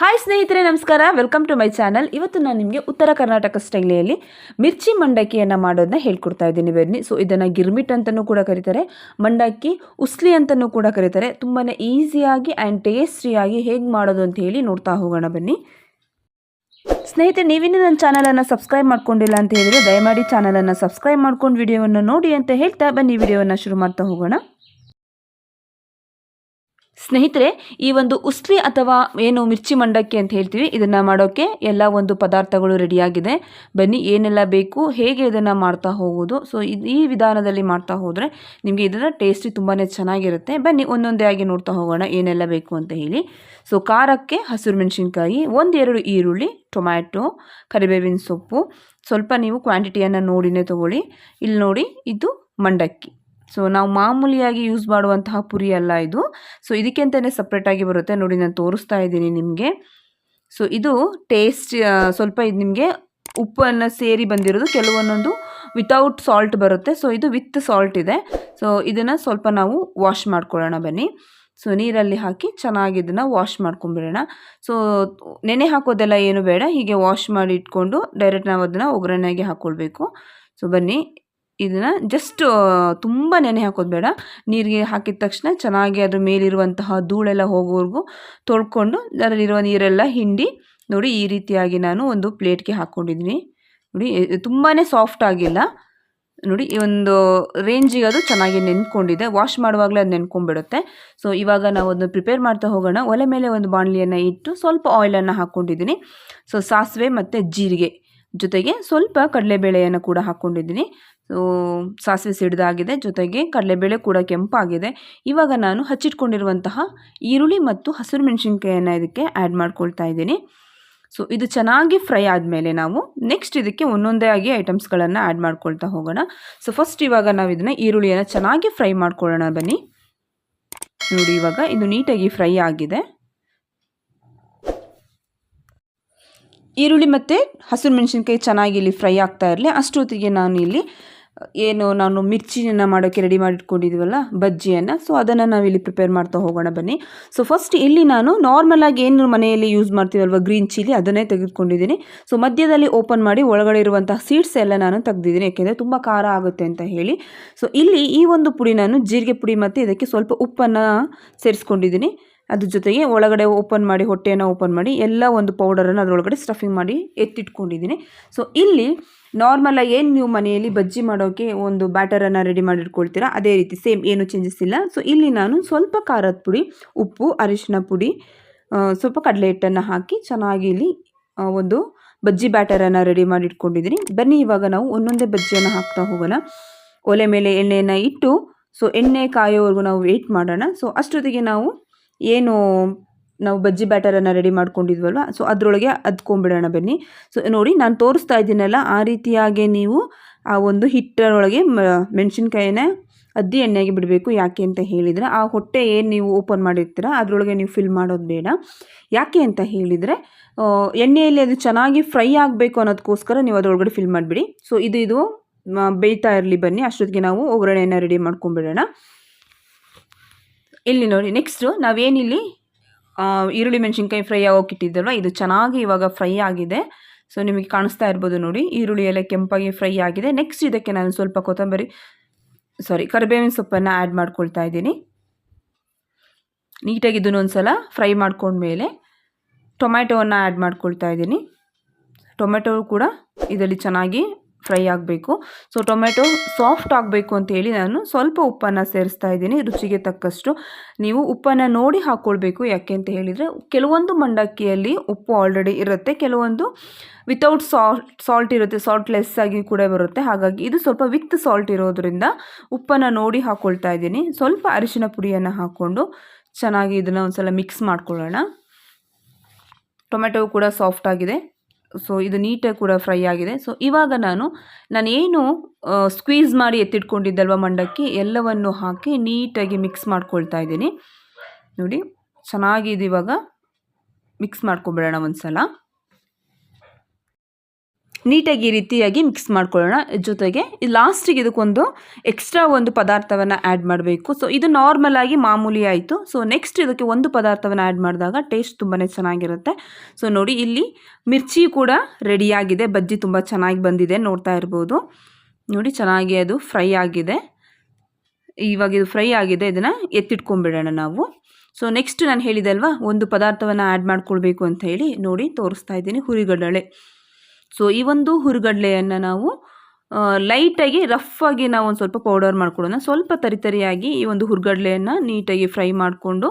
Hi ಸ್ನೇಹಿತರೆ, ನಮಸ್ಕಾರ. Welcome to my channel ಇವತ್ತು ನಾನು ನಿಮಗೆ ಉತ್ತರ ಕರ್ನಾಟಕ ಸ್ಟೈಲಿಯಲ್ಲಿ ಮಿರ್ಚಿ ಮಂಡಕ್ಕಿಯನ್ನು ಮಾಡೋದನ್ನ ಹೇಳ್ಕೊಡ್ತಾ ಇದ್ದೀನಿ ಬನ್ನಿ. ಸೊ ಇದನ್ನು ಗಿರ್ಮಿಟ್ ಅಂತಲೂ ಕೂಡ ಕರೀತಾರೆ. ಮಂಡಕ್ಕಿ, ಉಸ್ಲಿ ಅಂತಲೂ ಕೂಡ ಕರೀತಾರೆ. ತುಂಬಾ ಈಸಿಯಾಗಿ ಆ್ಯಂಡ್ ಟೇಸ್ಟಿಯಾಗಿ ಹೇಗೆ ಮಾಡೋದು ಅಂತ ಹೇಳಿ ನೋಡ್ತಾ ಹೋಗೋಣ ಬನ್ನಿ. ಸ್ನೇಹಿತರೆ, ನೀವಿನ್ನೂ ನನ್ನ ಚಾನಲನ್ನು ಸಬ್ಸ್ಕ್ರೈಬ್ ಮಾಡ್ಕೊಂಡಿಲ್ಲ ಅಂತ ಹೇಳಿದರೆ ದಯಮಾಡಿ ಚಾನಲನ್ನು ಸಬ್ಸ್ಕ್ರೈಬ್ ಮಾಡ್ಕೊಂಡು ವಿಡಿಯೋವನ್ನು ನೋಡಿ ಅಂತ ಹೇಳ್ತಾ ಬನ್ನಿ. ವಿಡಿಯೋವನ್ನು ಶುರು ಮಾಡ್ತಾ ಹೋಗೋಣ. ಸ್ನೇಹಿತರೆ, ಈ ಒಂದು ಉಸ್ಲಿ ಅಥವಾ ಏನು ಮಿರ್ಚಿ ಮಂಡಕ್ಕಿ ಅಂತ ಹೇಳ್ತೀವಿ, ಇದನ್ನು ಮಾಡೋಕ್ಕೆ ಎಲ್ಲ ಒಂದು ಪದಾರ್ಥಗಳು ರೆಡಿಯಾಗಿದೆ. ಬನ್ನಿ, ಏನೆಲ್ಲ ಬೇಕು, ಹೇಗೆ ಇದನ್ನು ಮಾಡ್ತಾ ಹೋಗೋದು ಸೊ ಈ ವಿಧಾನದಲ್ಲಿ ಮಾಡ್ತಾ ಹೋದರೆ ನಿಮಗೆ ಇದರ ಟೇಸ್ಟಿ ತುಂಬಾ ಚೆನ್ನಾಗಿರುತ್ತೆ. ಬನ್ನಿ, ಒಂದೊಂದೇ ಆಗಿ ನೋಡ್ತಾ ಹೋಗೋಣ, ಏನೆಲ್ಲ ಬೇಕು ಅಂತ ಹೇಳಿ. ಸೊ ಖಾರಕ್ಕೆ ಹಸಿರು ಮೆಣಸಿನ್ಕಾಯಿ, ಒಂದೆರಡು ಈರುಳ್ಳಿ, ಟೊಮ್ಯಾಟೊ, ಕರಿಬೇವಿನ ಸೊಪ್ಪು. ಸ್ವಲ್ಪ ನೀವು ಕ್ವಾಂಟಿಟಿಯನ್ನು ನೋಡಿನೇ ತೊಗೊಳ್ಳಿ. ಇಲ್ಲಿ ನೋಡಿ, ಇದು ಮಂಡಕ್ಕಿ. ಸೊ ನಾವು ಮಾಮೂಲಿಯಾಗಿ ಯೂಸ್ ಮಾಡುವಂತಹ ಪುರಿ ಅಲ್ಲ ಇದು. ಸೊ ಇದಕ್ಕೆ ಅಂತಲೇ ಸಪ್ರೇಟಾಗಿ ಬರುತ್ತೆ. ನೋಡಿ, ನಾನು ತೋರಿಸ್ತಾ ಇದ್ದೀನಿ ನಿಮಗೆ. ಸೊ ಇದು ಟೇಸ್ಟ್ ಸ್ವಲ್ಪ ಇದು ನಿಮಗೆ ಉಪ್ಪನ್ನು ಸೇರಿ ಬಂದಿರೋದು. ಕೆಲವೊಂದೊಂದು ವಿತೌಟ್ ಸಾಲ್ಟ್ ಬರುತ್ತೆ. ಸೊ ಇದು ವಿತ್ ಸಾಲ್ಟ್ ಇದೆ. ಸೊ ಇದನ್ನು ಸ್ವಲ್ಪ ನಾವು ವಾಶ್ ಮಾಡ್ಕೊಳ್ಳೋಣ ಬನ್ನಿ. ಸೊ ನೀರಲ್ಲಿ ಹಾಕಿ ಚೆನ್ನಾಗಿ ಇದನ್ನು ವಾಶ್ ಮಾಡ್ಕೊಂಬಿಡೋಣ ಸೊ ನೆನೆ ಹಾಕೋದೆಲ್ಲ ಏನು ಬೇಡ. ಹೀಗೆ ವಾಶ್ ಮಾಡಿ ಇಟ್ಕೊಂಡು ಡೈರೆಕ್ಟ್ ನಾವು ಅದನ್ನು ಒಗ್ಗರಣೆಗೆ ಹಾಕ್ಕೊಳ್ಬೇಕು ಸೊ ಬನ್ನಿ. ಇದನ್ನು ಜಸ್ಟ್ ತುಂಬ ನೆನೆ ಹಾಕೋದು ಬೇಡ. ನೀರಿಗೆ ಹಾಕಿದ ತಕ್ಷಣ ಚೆನ್ನಾಗಿ ಅದ್ರ ಮೇಲಿರುವಂತಹ ಧೂಳೆಲ್ಲ ಹೋಗೋವರೆಗೂ ತೊಳ್ಕೊಂಡು ಅದರಲ್ಲಿರುವ ನೀರೆಲ್ಲ ಹಿಂಡಿ ನೋಡಿ ಈ ರೀತಿಯಾಗಿ ನಾನು ಒಂದು ಪ್ಲೇಟ್ಗೆ ಹಾಕ್ಕೊಂಡಿದ್ದೀನಿ ನೋಡಿ ತುಂಬಾ ಸಾಫ್ಟ್ ಆಗಿಲ್ಲ. ನೋಡಿ, ಈ ಒಂದು ರೇಂಜಿಗೆ ಅದು ಚೆನ್ನಾಗಿ ನೆನ್ಕೊಂಡಿದೆ. ವಾಶ್ ಮಾಡುವಾಗಲೇ ಅದು ನೆನ್ಕೊಂಡ್ಬಿಡುತ್ತೆ. ಸೊ ಇವಾಗ ನಾವು ಅದನ್ನು ಪ್ರಿಪೇರ್ ಮಾಡ್ತಾ ಹೋಗೋಣ. ಒಲೆ ಮೇಲೆ ಒಂದು ಬಾಣಲಿಯನ್ನು ಇಟ್ಟು ಸ್ವಲ್ಪ ಆಯಿಲನ್ನು ಹಾಕ್ಕೊಂಡಿದ್ದೀನಿ ಸೊ ಸಾಸಿವೆ ಮತ್ತು ಜೀರಿಗೆ ಜೊತೆಗೆ ಸ್ವಲ್ಪ ಕಡಲೆಬೇಳೆಯನ್ನು ಕೂಡ ಹಾಕ್ಕೊಂಡಿದ್ದೀನಿ ಸಾಸಿವೆ ಸಿಡಿದಾಗಿದೆ. ಜೊತೆಗೆ ಕಡಲೆಬೇಳೆ ಕೂಡ ಕೆಂಪಾಗಿದೆ. ಇವಾಗ ನಾನು ಹಚ್ಚಿಟ್ಕೊಂಡಿರುವಂತಹ ಈರುಳ್ಳಿ ಮತ್ತು ಹಸಿರು ಮೆಣಸಿನ್ಕಾಯನ್ನು ಇದಕ್ಕೆ ಆ್ಯಡ್ ಮಾಡ್ಕೊಳ್ತಾ ಇದ್ದೀನಿ. ಸೊ ಇದು ಚೆನ್ನಾಗಿ ಫ್ರೈ ಆದಮೇಲೆ ನಾವು ನೆಕ್ಸ್ಟ್ ಇದಕ್ಕೆ ಒಂದೊಂದೇ ಆಗಿ ಐಟಮ್ಸ್ಗಳನ್ನು ಆ್ಯಡ್ ಮಾಡ್ಕೊಳ್ತಾ ಹೋಗೋಣ. ಸೊ ಫಸ್ಟ್ ಇವಾಗ ನಾವು ಇದನ್ನು ಈರುಳ್ಳಿಯನ್ನು ಚೆನ್ನಾಗಿ ಫ್ರೈ ಮಾಡ್ಕೊಳ್ಳೋಣ ಬನ್ನಿ. ನೋಡಿ, ಇವಾಗ ಇದು ನೀಟಾಗಿ ಫ್ರೈ ಆಗಿದೆ. ಈರುಳ್ಳಿ ಮತ್ತು ಹಸಿರು ಮೆಣಸಿನ್ಕಾಯಿ ಚೆನ್ನಾಗಿ ಇಲ್ಲಿ ಫ್ರೈ ಆಗ್ತಾ ಇರಲಿ. ಅಷ್ಟೊತ್ತಿಗೆ ನಾನು ಇಲ್ಲಿ ಏನು ನಾನು ಮಿರ್ಚಿಯನ್ನು ಮಾಡೋಕ್ಕೆ ರೆಡಿ ಮಾಡಿಟ್ಕೊಂಡಿದ್ದೀವಲ್ಲ ಬಜ್ಜಿಯನ್ನು. ಸೊ ಅದನ್ನು ನಾವಿಲ್ಲಿ ಪ್ರಿಪೇರ್ ಮಾಡ್ತಾ ಹೋಗೋಣ ಬನ್ನಿ. ಸೊ ಫಸ್ಟ್ ಇಲ್ಲಿ ನಾನು ನಾರ್ಮಲಾಗಿ ಏನು ಮನೆಯಲ್ಲಿ ಯೂಸ್ ಮಾಡ್ತೀವಲ್ವ ಗ್ರೀನ್ ಚಿಲ್ಲಿ ಅದನ್ನೇ ತೆಗೆದುಕೊಂಡಿದ್ದೀನಿ. ಸೊ ಮಧ್ಯದಲ್ಲಿ ಓಪನ್ ಮಾಡಿ ಒಳಗಡೆ ಇರುವಂತಹ ಸೀಡ್ಸ್ ಎಲ್ಲ ನಾನು ತೆಗೆದಿದ್ದೀನಿ ಯಾಕೆಂದರೆ ತುಂಬ ಖಾರ ಆಗುತ್ತೆ ಅಂತ ಹೇಳಿ. ಸೊ ಇಲ್ಲಿ ಈ ಒಂದು ಪುಡಿ ನಾನು ಜೀರಿಗೆ ಪುಡಿ ಮತ್ತು ಇದಕ್ಕೆ ಸ್ವಲ್ಪ ಉಪ್ಪನ್ನು ಸೇರಿಸ್ಕೊಂಡಿದ್ದೀನಿ. ಅದ್ರ ಜೊತೆಗೆ ಒಳಗಡೆ ಓಪನ್ ಮಾಡಿ, ಹೊಟ್ಟೆಯನ್ನು ಓಪನ್ ಮಾಡಿ, ಎಲ್ಲ ಒಂದು ಪೌಡರನ್ನು ಅದರೊಳಗಡೆ ಸ್ಟಫಿಂಗ್ ಮಾಡಿ ಎತ್ತಿಟ್ಕೊಂಡಿದ್ದೀನಿ. ಸೊ ಇಲ್ಲಿ ನಾರ್ಮಲಾಗಿ ಏನು ನೀವು ಮನೆಯಲ್ಲಿ ಬಜ್ಜಿ ಮಾಡೋಕ್ಕೆ ಒಂದು ಬ್ಯಾಟರನ್ನು ರೆಡಿ ಮಾಡಿಟ್ಕೊಳ್ತೀರಾ ಅದೇ ರೀತಿ ಸೇಮ್ ಏನು ಚೇಂಜಸ್ ಇಲ್ಲ. ಸೊ ಇಲ್ಲಿ ನಾನು ಸ್ವಲ್ಪ ಖಾರದ ಪುಡಿ, ಉಪ್ಪು, ಅರಿಶಿನ ಪುಡಿ ಸ್ವಲ್ಪ ಕಡಲೆ ಹಿಟ್ಟನ್ನು ಹಾಕಿ ಚೆನ್ನಾಗಿ ಇಲ್ಲಿ ಒಂದು ಬಜ್ಜಿ ಬ್ಯಾಟರನ್ನು ರೆಡಿ ಮಾಡಿ ಇಟ್ಕೊಂಡಿದ್ದೀನಿ. ಬನ್ನಿ, ಇವಾಗ ನಾವು ಒಂದೊಂದೇ ಬಜ್ಜಿಯನ್ನು ಹಾಕ್ತಾ ಹೋಗೋಣ. ಒಲೆ ಮೇಲೆ ಎಣ್ಣೆಯನ್ನು ಇಟ್ಟು ಸೊ ಎಣ್ಣೆ ಕಾಯೋವರೆಗೂ ನಾವು ವೆಯ್ಟ್ ಮಾಡೋಣ. ಸೊ ಅಷ್ಟೊತ್ತಿಗೆ ನಾವು ಏನು ನಾವು ಬಜ್ಜಿ ಬ್ಯಾಟರನ್ನು ರೆಡಿ ಮಾಡ್ಕೊಂಡಿದ್ವಲ್ವ? ಸೊ ಅದರೊಳಗೆ ಅದ್ಕೊಂಬಿಡೋಣ ಬನ್ನಿ. ಸೊ ನೋಡಿ, ನಾನು ತೋರಿಸ್ತಾ ಇದ್ದೀನಲ್ಲ, ಆ ರೀತಿಯಾಗಿ ನೀವು ಆ ಒಂದು ಹಿಟ್ಟರೊಳಗೆ ಮೆಣಸಿನ್ಕಾಯಿನ ಅದ್ದಿ ಎಣ್ಣೆಗೆ ಬಿಡಬೇಕು, ಯಾಕೆ ಅಂತ ಹೇಳಿದರೆ, ಆ ಹೊಟ್ಟೆ ಏನು ನೀವು ಓಪನ್ ಮಾಡಿರ್ತೀರ, ಅದರೊಳಗೆ ನೀವು ಫಿಲ್ ಮಾಡೋದು ಬೇಡ. ಯಾಕೆ ಅಂತ ಹೇಳಿದರೆ ಎಣ್ಣೆಯಲ್ಲಿ ಅದು ಚೆನ್ನಾಗಿ ಫ್ರೈ ಆಗಬೇಕು ಅನ್ನೋದಕ್ಕೋಸ್ಕರ ನೀವು ಅದರೊಳಗಡೆ ಫಿಲ್ ಮಾಡಿಬಿಡಿ. ಸೊ ಇದು ಇದು ಬೇಯ್ತಾ ಇರಲಿ ಬನ್ನಿ, ಅಷ್ಟೊತ್ತಿಗೆ ನಾವು ಒಗ್ಗರಣೆಯನ್ನು ರೆಡಿ ಮಾಡ್ಕೊಂಬಿಡೋಣ. ಇಲ್ಲಿ ನೋಡಿ ನೆಕ್ಸ್ಟು ನಾವೇನಿಲ್ಲಿ ಈರುಳ್ಳಿ ಮೆಣಸಿನ್ಕಾಯಿ ಫ್ರೈ ಆಗೋಕೆ ಇಟ್ಟಿದ್ದಲ್ವ ಇದು ಚೆನ್ನಾಗಿ ಇವಾಗ ಫ್ರೈ ಆಗಿದೆ. ಸೊ ನಿಮಗೆ ಕಾಣಿಸ್ತಾ ಇರ್ಬೋದು ನೋಡಿ, ಈರುಳ್ಳಿ ಎಲ್ಲ ಕೆಂಪಾಗಿ ಫ್ರೈ ಆಗಿದೆ. ನೆಕ್ಸ್ಟ್ ಇದಕ್ಕೆ ನಾನು ಸ್ವಲ್ಪ ಕೊತ್ತಂಬರಿ ಸಾರಿ ಕರಿಬೇವಿನ ಸೊಪ್ಪನ್ನು ಆ್ಯಡ್ ಮಾಡ್ಕೊಳ್ತಾ ಇದ್ದೀನಿ. ನೀಟಾಗಿ ಇದನ್ನು ಒಂದು ಸಲ ಫ್ರೈ ಮಾಡ್ಕೊಂಡ್ಮೇಲೆ ಟೊಮ್ಯಾಟೊವನ್ನು ಆ್ಯಡ್ ಮಾಡ್ಕೊಳ್ತಾ ಇದ್ದೀನಿ. ಟೊಮೆಟೊ ಕೂಡ ಇದರಲ್ಲಿ ಚೆನ್ನಾಗಿ ಫ್ರೈ ಆಗಬೇಕು. ಸೊ, ಟೊಮೆಟೊ ಸಾಫ್ಟ್ ಆಗಬೇಕು ಅಂತ ಹೇಳಿ ನಾನು ಸ್ವಲ್ಪ ಉಪ್ಪನ್ನು ಸೇರಿಸ್ತಾ ಇದ್ದೀನಿ, ರುಚಿಗೆ ತಕ್ಕಷ್ಟು. ನೀವು ಉಪ್ಪನ್ನು ನೋಡಿ ಹಾಕ್ಕೊಳ್ಬೇಕು ಯಾಕೆ ಅಂತ ಹೇಳಿದರೆ, ಕೆಲವೊಂದು ಮಂಡಕ್ಕಿಯಲ್ಲಿ ಉಪ್ಪು ಆಲ್ರೆಡಿ ಇರುತ್ತೆ, ಕೆಲವೊಂದು ವಿತೌಟ್ ಸಾಲ್ಟ್ ಸಾಲ್ಟ್ ಇರುತ್ತೆ ಸಾಲ್ಟ್ ಲೆಸ್ ಆಗಿ ಕೂಡ ಬರುತ್ತೆ. ಹಾಗಾಗಿ ಇದು ಸ್ವಲ್ಪ ವಿತ್ ಸಾಲ್ಟ್ ಇರೋದ್ರಿಂದ ಉಪ್ಪನ್ನು ನೋಡಿ ಹಾಕ್ಕೊಳ್ತಾ ಇದ್ದೀನಿ. ಸ್ವಲ್ಪ ಅರಿಶಿನ ಪುಡಿಯನ್ನು ಹಾಕ್ಕೊಂಡು ಚೆನ್ನಾಗಿ ಇದನ್ನು ಒಂದು ಸಲ ಮಿಕ್ಸ್ ಮಾಡ್ಕೊಳ್ಳೋಣ. ಟೊಮೆಟೊ ಕೂಡ ಸಾಫ್ಟ್ ಆಗಿದೆ. ಸೊ ಇದು ನೀಟಾಗಿ ಕೂಡ ಫ್ರೈ ಆಗಿದೆ. ಸೊ ಇವಾಗ ನಾನು, ನಾನೇನು ಸ್ಕ್ವೀಸ್ ಮಾಡಿ ಎತ್ತಿಟ್ಕೊಂಡಿದ್ದಲ್ವ ಮಂಡಕ್ಕಿ, ಎಲ್ಲವನ್ನು ಹಾಕಿ ನೀಟಾಗಿ ಮಿಕ್ಸ್ ಮಾಡ್ಕೊಳ್ತಾ ಇದ್ದೀನಿ. ನೋಡಿ ಚೆನ್ನಾಗಿದೆ ಇವಾಗ ಮಿಕ್ಸ್ ಮಾಡ್ಕೊಬಿಡೋಣ ಒಂದು ಸಲ ನೀಟಾಗಿ ಈ ರೀತಿಯಾಗಿ ಮಿಕ್ಸ್ ಮಾಡ್ಕೊಳ್ಳೋಣ. ಜೊತೆಗೆ ಲಾಸ್ಟಿಗೆ ಇದಕ್ಕೊಂದು ಎಕ್ಸ್ಟ್ರಾ ಒಂದು ಪದಾರ್ಥವನ್ನು ಆ್ಯಡ್ ಮಾಡಬೇಕು. ಸೊ ಇದು ನಾರ್ಮಲ್ ಆಗಿ ಮಾಮೂಲಿ ಆಯಿತು. ಸೊ ನೆಕ್ಸ್ಟ್ ಇದಕ್ಕೆ ಒಂದು ಪದಾರ್ಥವನ್ನು ಆ್ಯಡ್ ಮಾಡಿದಾಗ ಟೇಸ್ಟ್ ತುಂಬಾ ಚೆನ್ನಾಗಿರುತ್ತೆ. ಸೊ ನೋಡಿ, ಇಲ್ಲಿ ಮಿರ್ಚಿ ಕೂಡ ರೆಡಿಯಾಗಿದೆ ಬಜ್ಜಿ ತುಂಬ ಚೆನ್ನಾಗಿ ಬಂದಿದೆ. ನೋಡ್ತಾ ಇರ್ಬೋದು. ನೋಡಿ, ಚೆನ್ನಾಗಿ ಅದು ಫ್ರೈ ಆಗಿದೆ. ಇವಾಗ ಇದು ಫ್ರೈ ಆಗಿದೆ. ಇದನ್ನು ಎತ್ತಿಟ್ಕೊಂಡ್ಬಿಡೋಣ ನಾವು. ಸೊ ನೆಕ್ಸ್ಟ್ ನಾನು ಹೇಳಿದೆ ಅಲ್ವಾ? ಒಂದು ಪದಾರ್ಥವನ್ನು ಆ್ಯಡ್ ಮಾಡ್ಕೊಳ್ಬೇಕು ಅಂತ ಹೇಳಿ. ನೋಡಿ, ತೋರಿಸ್ತಾ ಇದ್ದೀನಿ ಹುರಿಗಡಲೆ. ಸೊ ಈ ಒಂದು ಹುರಿಗಡಲೆಯನ್ನು ನಾವು ಲೈಟಾಗಿ ರಫಾಗಿ ನಾವು ಒಂದು ಸ್ವಲ್ಪ ಪೌಡರ್ ಮಾಡ್ಕೊಳ್ಳೋಣ ಸ್ವಲ್ಪ ತರಿತರಿಯಾಗಿ ಈ ಒಂದು ಹುರ್ಗಡ್ಲೆಯನ್ನು ನೀಟಾಗಿ ಫ್ರೈ ಮಾಡಿಕೊಂಡು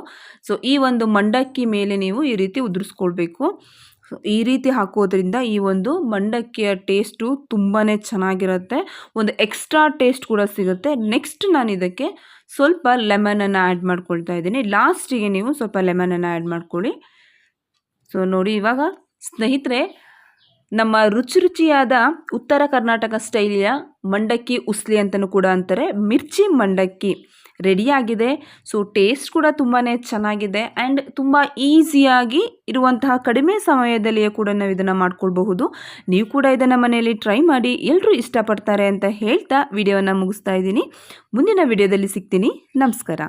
ಸೊ ಈ ಒಂದು ಮಂಡಕ್ಕಿ ಮೇಲೆ ನೀವು ಈ ರೀತಿ ಉದುರಿಸ್ಕೊಳ್ಬೇಕು. ಈ ರೀತಿ ಹಾಕೋದ್ರಿಂದ ಈ ಒಂದು ಮಂಡಕ್ಕಿಯ ಟೇಸ್ಟು ತುಂಬಾ ಚೆನ್ನಾಗಿರುತ್ತೆ. ಒಂದು ಎಕ್ಸ್ಟ್ರಾ ಟೇಸ್ಟ್ ಕೂಡ ಸಿಗುತ್ತೆ. ನೆಕ್ಸ್ಟ್ ನಾನು ಇದಕ್ಕೆ ಸ್ವಲ್ಪ ಲೆಮನನ್ನು ಆ್ಯಡ್ ಮಾಡ್ಕೊಳ್ತಾ ಇದ್ದೀನಿ. ಲಾಸ್ಟಿಗೆ ನೀವು ಸ್ವಲ್ಪ ಲೆಮನನ್ನು ಆ್ಯಡ್ ಮಾಡ್ಕೊಳ್ಳಿ. ಸೊ ನೋಡಿ ಇವಾಗ ಸ್ನೇಹಿತರೆ ನಮ್ಮ ರುಚಿ ರುಚಿಯಾದ ಉತ್ತರ ಕರ್ನಾಟಕ ಸ್ಟೈಲಿಯ ಮಂಡಕ್ಕಿ ಉಸ್ಲಿ ಅಂತಲೂ ಕೂಡ ಅಂತಾರೆ. ಮಿರ್ಚಿ ಮಂಡಕ್ಕಿ ರೆಡಿಯಾಗಿದೆ. ಸೊ ಟೇಸ್ಟ್ ಕೂಡ ತುಂಬಾ ಚೆನ್ನಾಗಿದೆ ಆ್ಯಂಡ್ ತುಂಬ ಈಸಿಯಾಗಿ ಇರುವಂತಹ ಕಡಿಮೆ ಸಮಯದಲ್ಲಿಯೇ ಕೂಡ ನಾವು ಇದನ್ನು ಮಾಡ್ಕೊಳ್ಬಹುದು. ನೀವು ಕೂಡ ಇದನ್ನು ಮನೆಯಲ್ಲಿ ಟ್ರೈ ಮಾಡಿ ಎಲ್ಲರೂ ಇಷ್ಟಪಡ್ತಾರೆ ಅಂತ ಹೇಳ್ತಾ ವಿಡಿಯೋನ ಮುಗಿಸ್ತಾ ಇದ್ದೀನಿ. ಮುಂದಿನ ವಿಡಿಯೋದಲ್ಲಿ ಸಿಗ್ತೀನಿ. ನಮಸ್ಕಾರ.